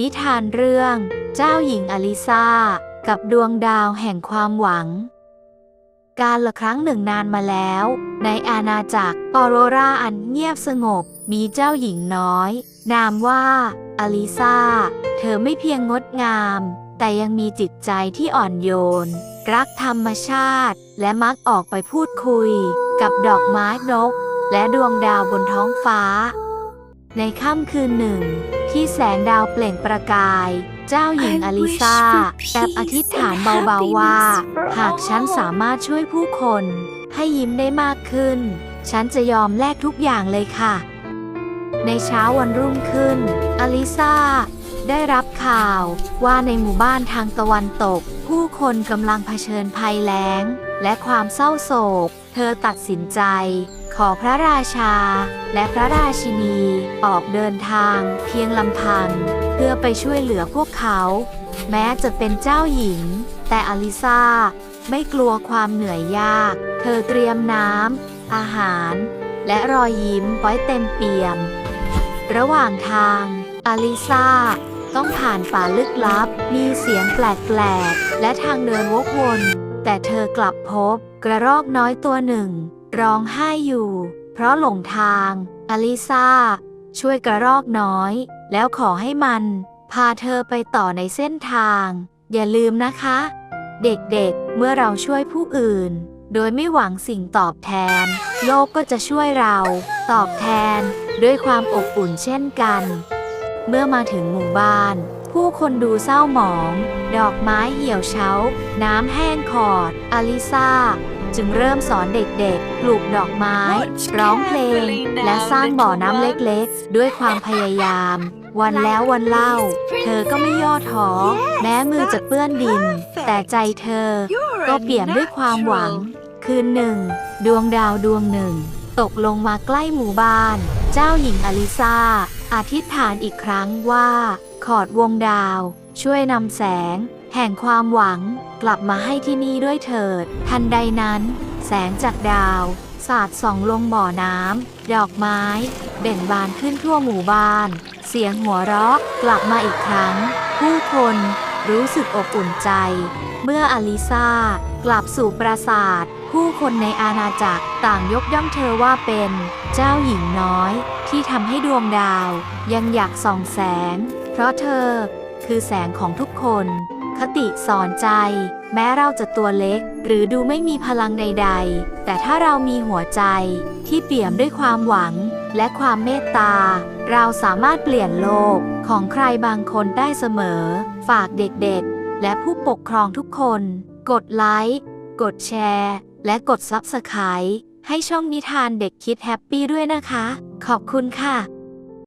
นิทานเรื่อง เจ้าหญิงอลิซากับดวงดาวแห่งความหวัง การละครั้งหนึ่งนานมาแล้ว ในอาณาจักรออโรราอันเงียบสงบ มีเจ้าหญิงน้อย นามว่า อลิซาเธอไม่เพียงงดงาม แต่ยังมีจิตใจที่อ่อนโยน รักธรรมชาติ และมักออกไปพูดคุย กับดอกไม้นก และดวงดาวบนท้องฟ้า ในค่ำคืนหนึ่ง ที่แสงดาวเปล่งประกาย เจ้าหญิงอลิซาแอบอธิษฐานเบาๆว่า หากฉันสามารถช่วยผู้คน ให้ยิ้มได้มากขึ้น ฉันจะยอมแลกทุกอย่างเลยค่ะ ในเช้าวันรุ่งขึ้น อลิซาได้รับข่าวว่าในหมู่บ้านทางตะวันตก ผู้คนกำลังเผชิญภัยแล้ง และความเศร้าโศก เธอตัดสินใจ ขอพระราชา และพระราชินี ออกเดินทาง เพียงลำพัง เพื่อไปช่วยเหลือพวกเขา แม้จะเป็นเจ้าหญิง แต่อลิซาไม่กลัวความเหนื่อยยาก เธอเตรียมน้ำ อาหาร และรอยยิ้มไว้เต็มเปี่ยม ระหว่างทาง อลิซาต้องผ่านป่าลึกลับ มีเสียงแปลกๆ และทางเดินวกวน แต่เธอกลับพบกระรอกน้อยตัวหนึ่ง ร้องไห้อยู่ เพราะหลงทางอลิซาช่วยกระรอกน้อย แล้วขอให้มัน พาเธอไปต่อในเส้นทาง อย่าลืมนะคะ เด็กๆ เมื่อเราช่วยผู้อื่น โดยไม่หวังสิ่งตอบแทน โลกก็จะช่วยเรา ตอบแทน ด้วยความอบอุ่นเช่นกัน เมื่อมาถึงหมู่บ้าน ผู้คนดูเศร้าหมอง ดอกไม้เหี่ยวเฉา น้ำแห้งขอด อลิซาจึงเริ่มสอนเด็กๆ ปลูกดอกไม้ ร้องเพลง และสร้างบ่อน้ำเล็กๆ ด้วยความพยายาม วันแล้ววันเล่า เธอก็ไม่ย่อท้อ แม้มือจะเปื้อนดิน แต่ใจเธอ ก็เปี่ยมด้วยความหวัง คืนหนึ่ง ดวงดาวดวงหนึ่ง ตกลงมาใกล้หมู่บ้าน เจ้าหญิงอลิซา อธิษฐานอีกครั้งว่า ขอดวงดาว ช่วยนำแสง แห่งความหวัง กลับมาให้ที่นี่ด้วยเถิด ทันใดนั้น แสงจากดาว สาดส่องลงบ่อน้ำดอกไม้ เบ่งบานขึ้นทั่วหมู่บ้าน เสียงหัวเราะกลับมาอีกครั้ง ผู้คนรู้สึกอบอุ่นใจ เมื่ออลิซากลับสู่ปราสาท ผู้คนในอาณาจักรต่างยกย่องเธอว่าเป็น เจ้าหญิงน้อยที่ทำให้ดวงดาวยังอยากส่องแสง เพราะเธอคือแสงของทุกคน คติสอนใจ แม้เราจะตัวเล็ก หรือดูไม่มีพลังใด ๆ แต่ถ้าเรามีหัวใจที่เปี่ยมด้วยความหวังและความเมตตา เราสามารถเปลี่ยนโลกของใครบางคนได้เสมอ ฝากเด็กๆ และผู้ปกครองทุกคน กดไลค์กดแชร์ และกด Subscribe ให้ช่องนิทานเด็กคิดแฮปปี้ด้วยนะคะ ขอบคุณค่ะ